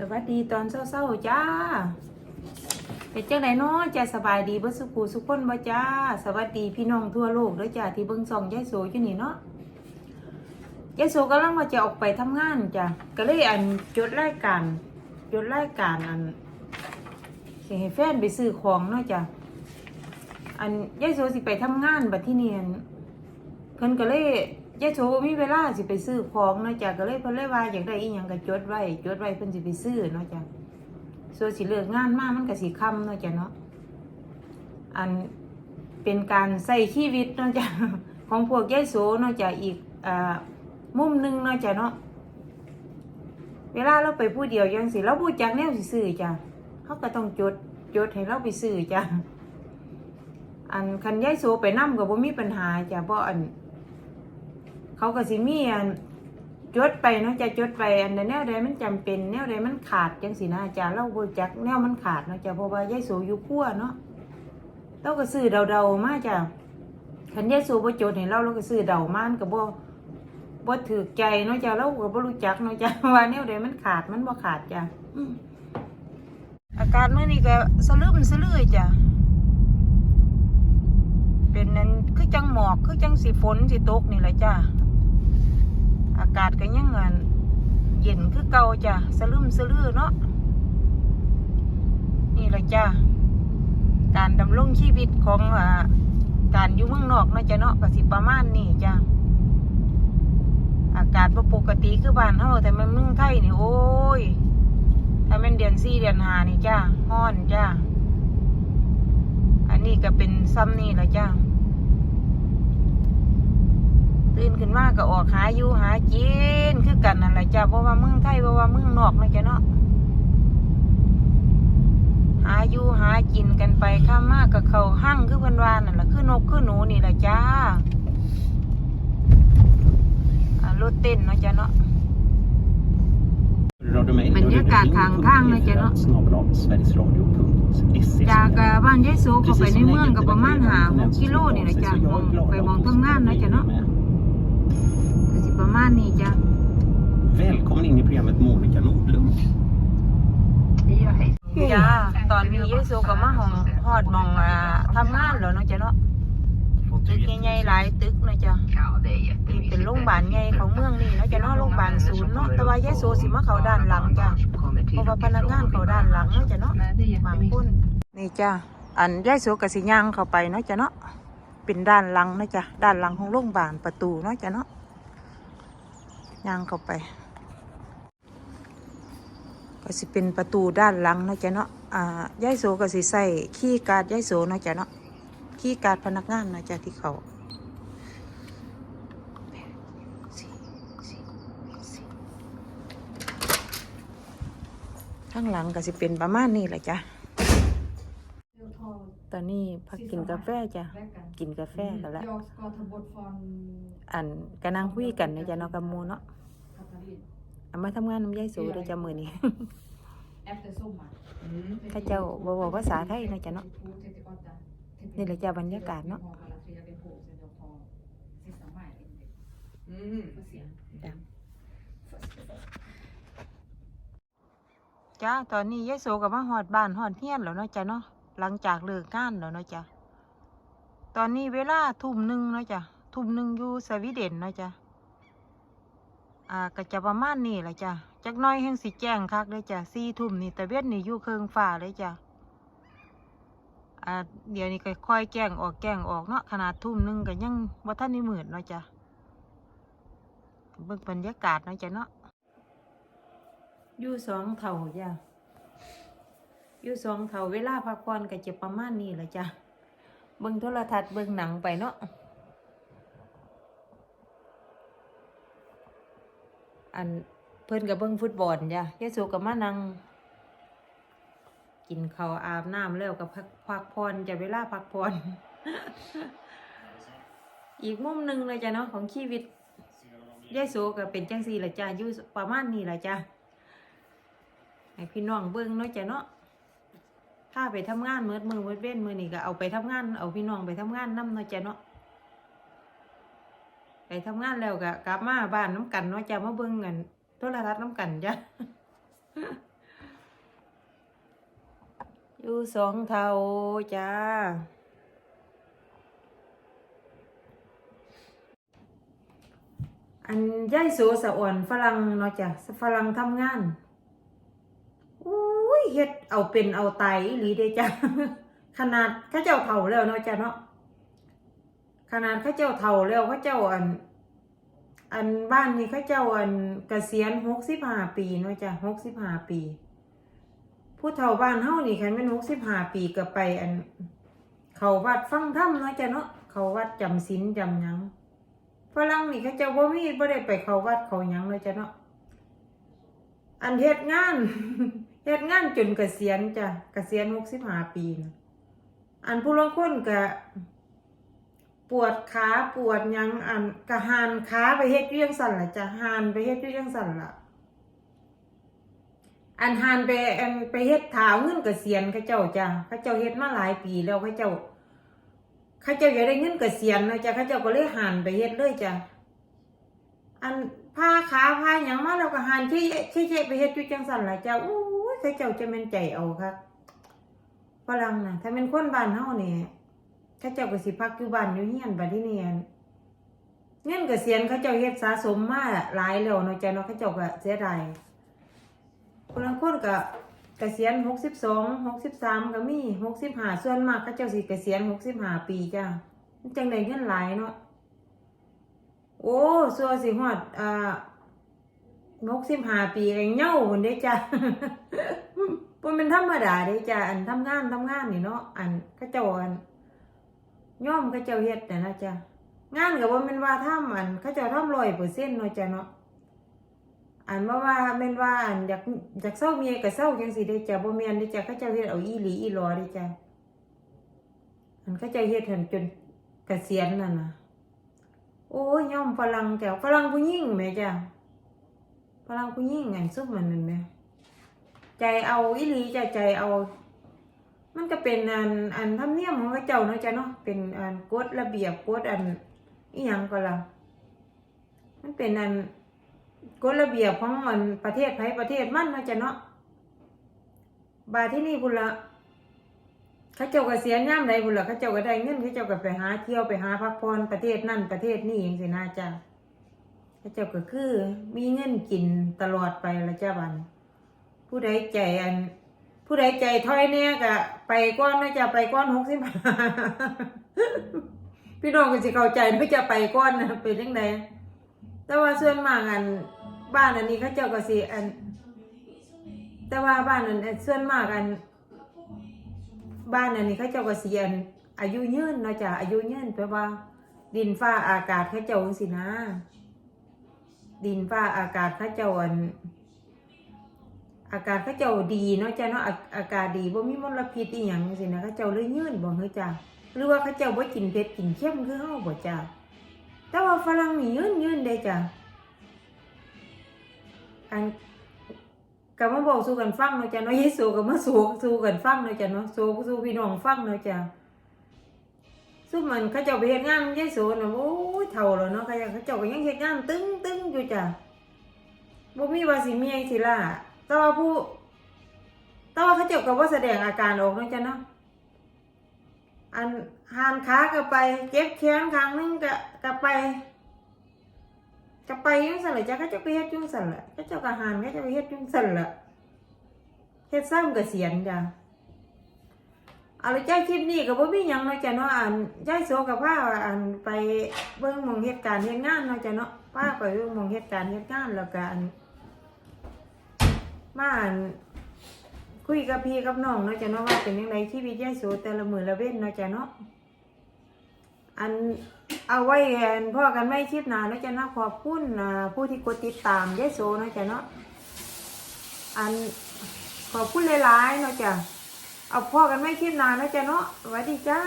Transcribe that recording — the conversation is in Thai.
สวัสดีตอนเช้าๆจ้าเป็นจังไดเนาะจ้าสบายดีบ่สุขูสุขคนบ่จ้า สวัสดีพี่น้องทั่วโลกด้อจ้าที่เบิ่งส่องยายโสอยู่นี่เนาะยายโสกำลังว่าจะออกไปทำงานจ้ะก็เลยอันจดรายการจดรายการอันสิให้แฟนไปซื้อของเนาะจ้ะอันยายโสสิไปทำงานบัดที่นี่อันเพิ่นก็เลย ยายโสบ่มีเวลาสิไปซื้อของเนาะจ้ะก็เลยเพิ่นเลยว่าอยากได้อีหยังก็จดไว้จดไว้เพิ่นสิไปซื้อเนาะจ้ะส่วนสิเลิกงานมามันก็สิค่ำเนาะจ้ะเนาะอันเป็นการใส่ชีวิตเนาะจ้ะของพวกยายโสเนาะจ้ะอีกอ่ามุมหนึงเนาะจ้ะเนาะเวลาเราไปผู้เดียวจังสิเราพูดจักแนวสิซื้อจ้ะเขาก็ต้องจดจดให้เราไปซื้อจ้ะอันคันยายโสไปนํก็บ่มีปัญหาจ้ะเพราะอัน เขาก็สิมีอันจดไปเนาะจะจดไปอันใดแนวใดมันจำเป็นแนวใดมันขาดจังสินะอาจารย์เราบ่จักแนวมันขาดเนาะจ้ะเพราะว่ายายโสอยู่ครัวเนาะเราก็ซื้อเดาๆมาจ้ะคันยายโสบ่จดให้เราเราก็ซื้อเดามานก็บ่บ่ถูกใจเนาะจ้ะเราก็บ่รู้จักเนาะจ้ะว่าแนวใดมันขาดมันบ่ขาดจ้ะอากาศมื้อนี้ก็สลืมสลือจ้ะเป็นนั้นคือจังหมอกคือจังสิฝนสิตกนี่แหละจ้า อากาศก็ยังเงินเย็นคือเก่าจ้ะสลืมสลือเนาะนี่แหละจ้าการดำรงชีวิตของอการอยู่เมืองนอกนาะจ้ะเนาะกสิประมาณนี้จ้าอากาศปกติคือบ้านเฮาแต่มันเมืองไทยนี่โอ้ยถ้าเป็นเดือนสี่เดือนหานี่จ้าฮ้อนจ้าอันนี้ก็เป็นซ้ำนี่แหละจ้า ตื่นขึ้นมาก็ออกหาอยู่หากินคือกันนั่นแหละจ้าเพราะว่าเมืองไทยเพราะว่าเมืองนอกนะจ้ะเนาะหาอยู่หากินกันไปข้ามากกับเขาหั่งคือเพิ่นวานั่นแหละคือนกคือหนูนี่แหละจ้าอ่ารถเต้นเนาะจ้ะเนาะบรรยากาศทางทางเลยจ้ะเนาะจากบ้านยายโสเข้าไปในเมืองก็ประมาณหาหกกิโลนี่แหละจ้ะมองไปมองทำงานนะจ้ะเนาะ ก็สิประมาณนี้จ้ะ Välkommen in i programmet Monica Nordlund. จ้าตอนนี้ยายโสก็มาห้องฮอดหมองอ่าทำงานแล้วเนาะจ้ะเนาะตึกใหญ่ๆหลายตึกเนาะจ้ะนี่เป็นโรงพยาบาลใหญ่ของเมืองนี่เนาะจ้ะเนาะโรงพยาบาลศูนย์เนาะแต่ว่ายายโสสิมาเข้าด้านหลังจ้ะ เพราะว่าพนักงานเข้าด้านหลังเนาะจ้ะเนาะบางคนนี่จ้ะอันยายโสก็สิย่างเข้าไปเนาะจ้ะเนาะเป็นด้านหลังเนาะจ้ะด้านหลังของโรงพยาบาลประตูเนาะจ้ะเนาะ ย่างเข้าไป ก็สิเป็นประตูด้านหลังนะจ้ะเนาะอ่ายายโสก็สิใส่ขี้การ์ดยายโสนะจ้ะเนาะขี้การ์ดพนักงานนะจ้ะที่เขาข้างหลังก็สิเป็นประมาณนี้แหละจ้ะ ตอนนี้พักกินกาแฟจ้ะ กินกาแฟกันแล้ว Jag ska ta bort från อันก็นั่งคุยกันเนาะจ้ะเนาะกับหมูเนาะ Katalin เอามาทำงานน้ำยายโสเด้อจ้ะมื้อนี้ efter sommaren. ข้าเจ้าบ่เว้าภาษาไทยเนาะจ้ะเนาะ 32, 38, นี่แหละจ้ะบรรยากาศเนาะ Jag har alla tre veckor på sen jag tar sista maj. Mm. Får se. จ้าตอนนี้ยายโสกับมาหอดบ้านหอดเฮียนแล้วเนาะจ้ะเนาะ หลังจากเลิกงานแล้วเนาะจ้ะตอนนี้เวลาทุ่มหนึ่งเนาะจ้ะทุ่มหนึ่งอยู่สวีเดนเนาะจ้ะอ่าก็จะประมาณนี้แหละจ้ะจักน้อยแห่งสิแจ้งคักเลยจ้ะสี่ทุ่มนี่แต่เวทนี่อยู่เครื่องฟ้าเลยจ้ะอ่าเดี๋ยวนี้ก็ค่อยแจ้งออกแจ้งออกเนาะขนาดทุ่มหนึ่งก็ยังบ่ทันได้มืดเนาะจ้ะเบิ่งบรรยากาศเนาะจ้ะเนาะอยู่สองเท่าจ้ะ อยู่สองเท่าเวลาพักผ่อนก็จะประมาณนี้แหละจ้ะเบิ่งโทรทัศน์เบิ่งหนังไปเนาะอันเพิ่นกับเบิ่งฟุตบอลจ้ะยายสุกับมานั่งกินข้าวอาบน้ำแล้วกับพักพักผ่อนจะเวลาพักผ่อนอีกมุมหนึ่งเลยจ้ะเนาะของชีวิตยายสุก็เป็นจังสี่แหละจ้ะอยู่ประมาณนี้แหละจ้ะให้พี่น้องเบิ่งเนาะจ้ะเนาะ ถ้าไปทำงานเมื่อมือเมื่อเว้นมือนี่ก็เอาไปทำงาน เอาพี่น้องไปทำงานน้ำเนาะจ้ะเนาะไปทำงานแล้วก็กลับมาบ้านน้ำกันเนาะจ้ะมาเบิ่งกันโทรทัศน์น้ำกันจ้ะอยู่สองเท่าจ้าอันย่ายโสสะอ่อนฝรั่งเนาะจ้ะฝรั่งทำงาน เฮ็ดเอาเป็นเอาตายอีหลีเด้จ้ะขนาดข้าเจ้าเฒ่าแล้วเนาะจ้ะเนาะขนาดข้าเจ้าเฒ่าแล้วข้าเจ้าอัน อันบ้านนี้ข้าเจ้าอันเกษียณหกสิบห้าปีเนาะจ้ะหกสิบห้าปี ผู้เฒ่าบ้านเฮานี่คันแม่นหกสิบห้าปีก็ไป อัน เขาวัดฟังธรรมเนาะจ้ะเนาะเขาวัดจำศีลจำหยังฝรั่งนี่เขาเจ้าบ่มีบ่ได้ไปเขาวัดเขาหยังเลยจ้ะเนาะอันเฮ็ดงาน เฮ็ดงานจนเกษียณจ้ะเกษียณหกสิบห้าปีนะอันผู้ลางคนก็ปวดขาปวดยังอันกะหานขาไปเฮ็ดอยู่จังสั่นละจ้ะหานไปเฮ็ดอยู่จังสั่นละอันหานไปอันไปเฮ็ดถาวเงินเกษียณเขาเจ้าจ้ะเขาเจ้าเฮ็ดมาหลายปีแล้วเขาเจ้าเขาเจ้าอยากได้เงินเกษียณนะจ้ะเขาเจ้าก็เลยหานไปเฮ็ดเลยจ้ะอัน ผ้าขาผ้าหยังมาแล้วก็หานที่ที่ที่ไปเฮ็ดอยู่จังสั่นล่ะจ้ะอู้ยเขาเจ้าจะแม่นใจเอาครับฝรั่งนะถ้าเป็นคนบ้านเฮานี่เขาเจ้าก็สิพักอยู่บ้านอยู่เฮียนบัดนี้เนี่ยเงินเกษียณเขาเจ้าเฮ็ดสะสมมาหลายแล้วเนาะจ้ะเนาะเขาเจ้าก็เสียดายคนละคนก็เกษียณหกสิบสองหกสิบสามก็มีหกสิบห้าส่วนมากก็เจ้าสิเกษียณหกสิบห้าปีจ้าจังไดเงินหลายเนาะ โอ้ส่วสิฮอดอ่าหกสิบห้าปีก็เหงาคนเด้จ้ามันเป็นธรรมดาเด้จ้าอันทำงานทำงานนี่เนาะอันก็เจ้าอันย่อมก็เจ้าเฮ็ดแต่นะจ้างานก็บ่แม่นว่าทำอันเขาเจ้าทำร้อยเปอร์เซ็นต์เนาะจ้าเนาะอันว่าว่าแม่นว่าอันอยากอยากเศร้าเมียก็เศร้าจังสิได้จ้ะบ่แม่นได้จ้ะเขาเจ้าเฮ็ดเอาอีหลีอีหลอได้จ้ะอันเขาเจ้าเฮ็ดหันจนเกษียณนั่นน่ะ โอ้ยยอมฝรั่งจ้ะฝรั่งผู้หญิงแม่จ้ะฝรั่งผู้หญิงอันซุปมันนั่นแหม่ใจเอาอีหลีจะใจเอา มันก็เป็นอันอันธรรมเนียมของเขาเจ้าเนาะจ้ะเนาะเป็นอันกฎระเบียบกฎอันอีหยังก็ละมันเป็นอันกฎระเบียบของมันประเทศไทยประเทศมันเนาะจ้ะเนาะบาที่นี่บุละ ขาเจ้าก็เสียย่ำใดบุญละเขาเจ้าก็ได้เงินเขาเจ้าก็ไปหาเที่ยวไปหาพักผ่อนประเทศนั่นประเทศนี่อย่างสินะจ้ะเขาเจ้าก็คือ มีเงินกินตลอดไปละจ้ะบันผู้ใดใจอัน ผู้ใดใจถอยเนี่ยก็ไปก้อนนะจ้ะไปก้อนหกสิบพี่น้องก็สิเข้าใจนะจะไปก้อนนะเป็นยังไงแต่ว่าส่วนมากอันบ้านอันนี้เขาเจ้าก็สิอัน แต่ว่าบ้านอันอันส่วนมากอัน บ้านอันนี้เขาเจ้าก็สิอันอายุยืนเนาะจ้ะอายุยืนแปลว่า ดินฟ้าอากาศเขาเจ้าสินะ ดินฟ้าอากาศเขาเจ้าอันอากาศเขาเจ้าดีเนาะจ้ะเนาะอาอากาศดีบ่มีมลพิษอีหยังจังซี่นะเขาเจ้าเลยยืนบ่เฮ้ยจ้ะหรือว่าเขาเจ้าบ่กินเผ็ดกินเค็มคือเฮาบ่จ้ะแต่ว่าฝรั่งนี่ยืนยืนได้จ้ะอัน ก็มาบอกสู้กันฟังเนาะจ้ะเนาะเยซูก็มาสู้สู้กันฟังเนาะจ้ะเนาะสู้สู้พี่น้องฟังเนาะจ้ะสู้มันเขาเจ้าไปเฮ็ดงานเยซูน่ะโอ้ยเฒ่าแล้วเนาะเขาเจ้าเขาเจ้าก็ยังเฮ็ดงานตึ้งตึ้งอยู่จ้ะบ่มีว่าสิเมียสิล่ะแต่ว่าผู้แต่ว่าเขาเจ้าก็บ่แสดงอาการออกเนาะจ้ะเนาะอันหานขาก็ไป เจ็บแขนข้างหนึงก็ก็ไป ก็ไปยุ่งสั่นแหละจ้ะเขาเจะไปเฮ็ดยุ่งสั่นละเขาเจ้าก็หานเขาเจะไปเฮ็ดยุ่งสั่นละเฮ็ดซ้ำก็เสียนจ้ะเอาละจ้าคลิปนี้ก็บ่มีหยังเนาะจ้ะเนาะอันยายโสกับพาอันไปเบิ่งมองเหตุการณ์เฮ็ดงานเนาะจ้ะเนาะพาไปเบิ่งมองเหตุการณ์เฮ็ดงานแล้วก็อันมาอันคุยกับพี่กับน้องเนาะจ้ะเนาะว่าเป็นยังไงชีวิตยายโสแต่ละมือละเว้นเนาะจ้ะเนาะอัน เอาไว้อันพ่อกันไม่ชิดหนาเนาะจ๊ะเนาะขอบคุณอ่าผู้ที่กดติดตามยายโซเนาะจ๊ะเนาะอันขอบคุณหลายๆเนาะจ๊ะเอาพ่อกันไม่ชิดหนาเนาะจ๊ะเนาะสวัสดีจ้า